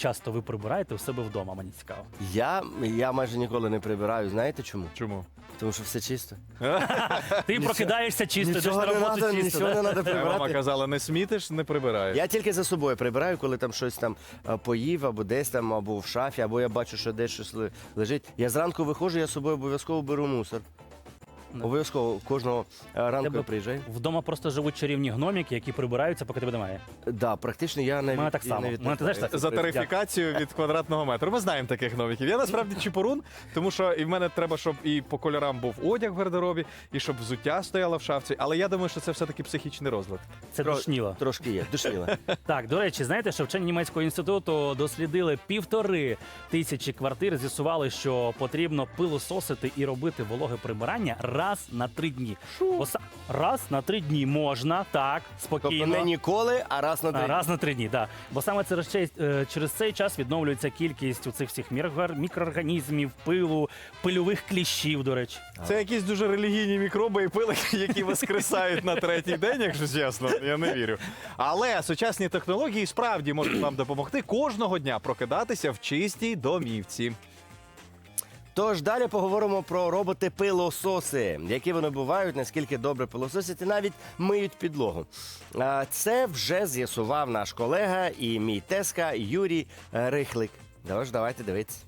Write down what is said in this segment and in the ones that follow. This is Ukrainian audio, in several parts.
часто ви прибираєте у себе вдома? Мені цікаво. Я, я майже ніколи не прибираю. Знаєте чому? Чому? Тому що все чисто. Ти прокидаєшся чисто, йдеш на роботу чисто. нічого да? не треба Мама прибирати. казала, не смітиш, не прибираєш. Я тільки за собою прибираю, коли там щось там е, поїв, або десь там, або в шафі, або я бачу, що десь щось ли- лежить. Я зранку виходжу, я з собою обов'язково беру мусор. Обов'язково кожного е, ранку Тебе- я приїжджаю. Вдома просто живуть чарівні гноміки, які прибираються, поки тебе немає. Да, практично я навіть мене так само. навіть У мене ти знаєш, знаю, так? За тарифікацію від квадратного метру. Ми знаємо таких новиків. Я насправді чіпурун, тому що і в мене треба, щоб і по кольорам був одяг в гардеробі, і щоб взуття стояло в шафці. Але я думаю, що це все-таки психічний розлад. Це Тро- душніло. Трошки є, душніла. Так, до речі, знаєте, що вчені німецького інституту дослідили півтори тисячі квартир, з'ясували, що потрібно пилососити і робити вологе прибирання раз на три дні. Оса- Раз на три дні можна, так, спокійно. Тобто не ніколи, а раз на А. Раз на три дні, так. Бо саме через, цей- е, через цей час відновлюється кількість у цих всіх мікро- мікроорганізмів, пилу, пильових кліщів, до речі. Це якісь дуже релігійні мікроби і пилики, які воскресають на третій день, якщо чесно. Я не вірю. Але сучасні технології справді можуть вам допомогти кожного дня прокидатися в чистій домівці. Тож далі поговоримо про роботи-пилососи, які вони бувають, наскільки добре пилососять і навіть миють підлогу. Це вже з'ясував наш колега і мій теска Юрій Рихлик. Тож давайте дивитися.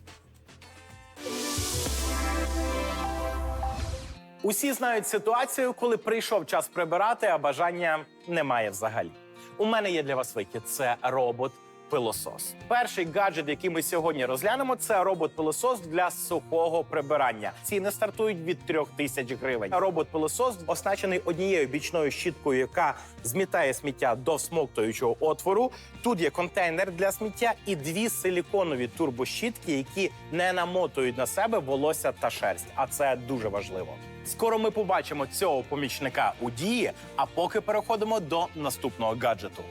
Усі знають ситуацію, коли прийшов час прибирати, а бажання немає взагалі. У мене є для вас вихід: це робот. Пилосос. Перший гаджет, який ми сьогодні розглянемо, це робот-пилосос для сухого прибирання. Ціни стартують від трьох тисяч гривень. Робот-пилосос оснащений однією бічною щіткою, яка змітає сміття до всмоктуючого отвору. Тут є контейнер для сміття і дві силіконові турбощітки, які не намотують на себе волосся та шерсть. А це дуже важливо. Скоро ми побачимо цього помічника у дії. А поки переходимо до наступного гаджету.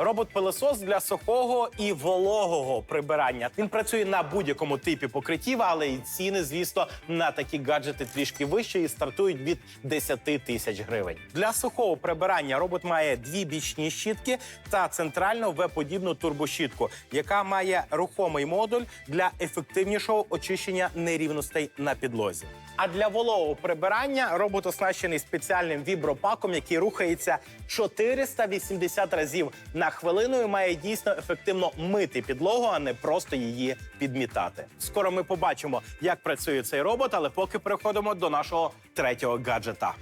Робот-пилосос для сухого і вологого прибирання. Він працює на будь-якому типі покриттів, але і ціни, звісно, на такі гаджети трішки вищі і стартують від 10 тисяч гривень. Для сухого прибирання робот має дві бічні щітки та центральну В-подібну турбощітку, яка має рухомий модуль для ефективнішого очищення нерівностей на підлозі. А для вологого прибирання робот оснащений спеціальним вібропаком, який рухається 480 разів на хвилину і має дійсно ефективно мити підлогу, а не просто її підмітати. Скоро ми побачимо, як працює цей робот, але поки переходимо до нашого третього гаджета.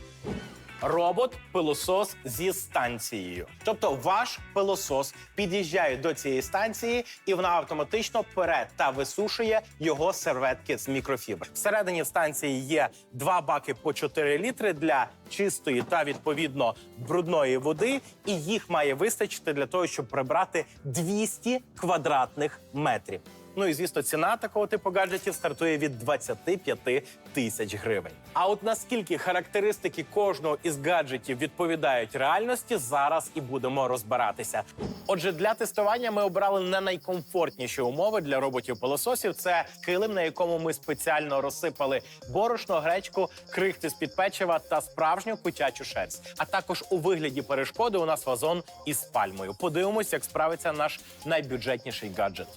Робот пилосос зі станцією. Тобто ваш пилосос під'їжджає до цієї станції, і вона автоматично пере та висушує його серветки з мікрофібр. Всередині станції є два баки по 4 літри для чистої та відповідно брудної води, і їх має вистачити для того, щоб прибрати 200 квадратних метрів. Ну і звісно, ціна такого типу гаджетів стартує від 25 тисяч гривень. А от наскільки характеристики кожного із гаджетів відповідають реальності, зараз і будемо розбиратися. Отже, для тестування ми обрали не найкомфортніші умови для роботів-пилососів. Це килим, на якому ми спеціально розсипали борошно, гречку, крихти з під печива та справжню котячу шерсть. А також у вигляді перешкоди у нас вазон із пальмою. Подивимось, як справиться наш найбюджетніший гаджет.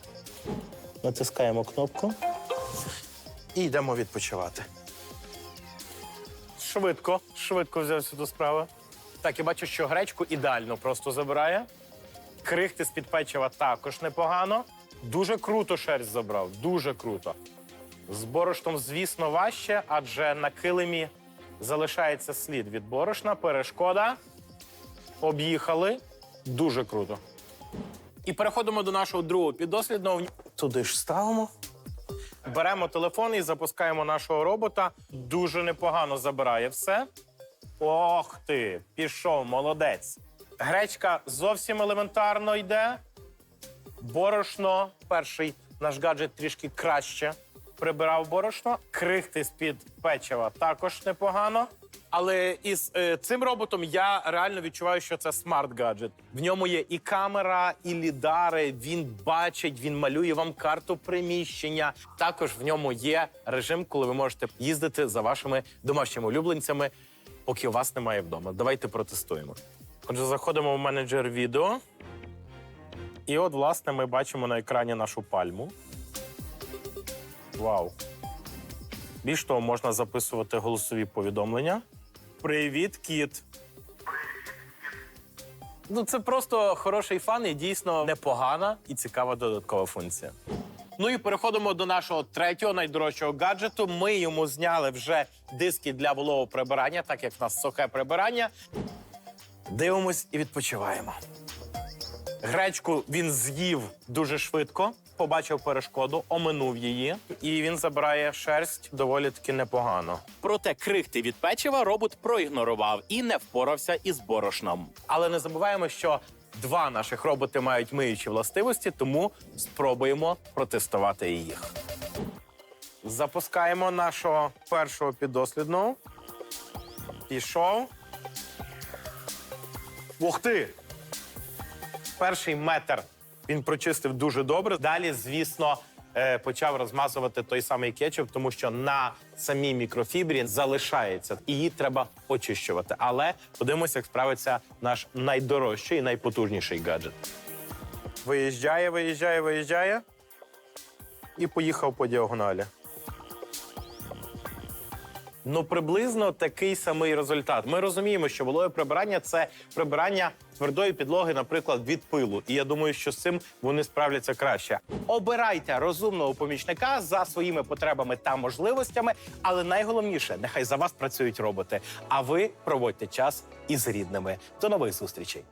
Натискаємо кнопку і йдемо відпочивати. Швидко, швидко взявся до справи. Так, я бачу, що гречку ідеально просто забирає. Крихти з-під печива також непогано. Дуже круто шерсть забрав, дуже круто. З борошном, звісно, важче, адже на килимі залишається слід від борошна. Перешкода. Об'їхали. Дуже круто. І переходимо до нашого другого піддослідного. Туди ж ставимо. Беремо телефон і запускаємо нашого робота. Дуже непогано забирає все. Ох ти, пішов, молодець. Гречка зовсім елементарно йде. Борошно. Перший наш гаджет трішки краще прибирав борошно. Крихти з-під печива також непогано. Але із е, цим роботом я реально відчуваю, що це смарт-гаджет. В ньому є і камера, і лідари. Він бачить, він малює вам карту приміщення. Також в ньому є режим, коли ви можете їздити за вашими домашніми улюбленцями, поки у вас немає вдома. Давайте протестуємо. Отже, заходимо в менеджер відео. І от, власне, ми бачимо на екрані нашу пальму. Вау. Більш того, можна записувати голосові повідомлення. Привіт, кіт. Ну, це просто хороший фан і дійсно непогана і цікава додаткова функція. Ну і переходимо до нашого третього найдорожчого гаджету. Ми йому зняли вже диски для вологого прибирання, так як в нас сухе прибирання. Дивимось і відпочиваємо. Гречку він з'їв дуже швидко, побачив перешкоду, оминув її, і він забирає шерсть доволі таки непогано. Проте крихти від печива робот проігнорував і не впорався із борошном. Але не забуваємо, що два наших роботи мають миючі властивості, тому спробуємо протестувати їх. Запускаємо нашого першого піддослідного. Пішов. Ух ти! Перший метр він прочистив дуже добре. Далі, звісно, е, почав розмазувати той самий кетчуп, тому що на самій мікрофібрі залишається. І її треба очищувати. Але подивимося, як справиться наш найдорожчий і найпотужніший гаджет. Виїжджає, виїжджає, виїжджає. І поїхав по діагоналі. Ну, приблизно такий самий результат. Ми розуміємо, що вологе прибирання це прибирання твердої підлоги, наприклад, від пилу. І я думаю, що з цим вони справляться краще. Обирайте розумного помічника за своїми потребами та можливостями, але найголовніше, нехай за вас працюють роботи. А ви проводьте час із рідними. До нових зустрічей.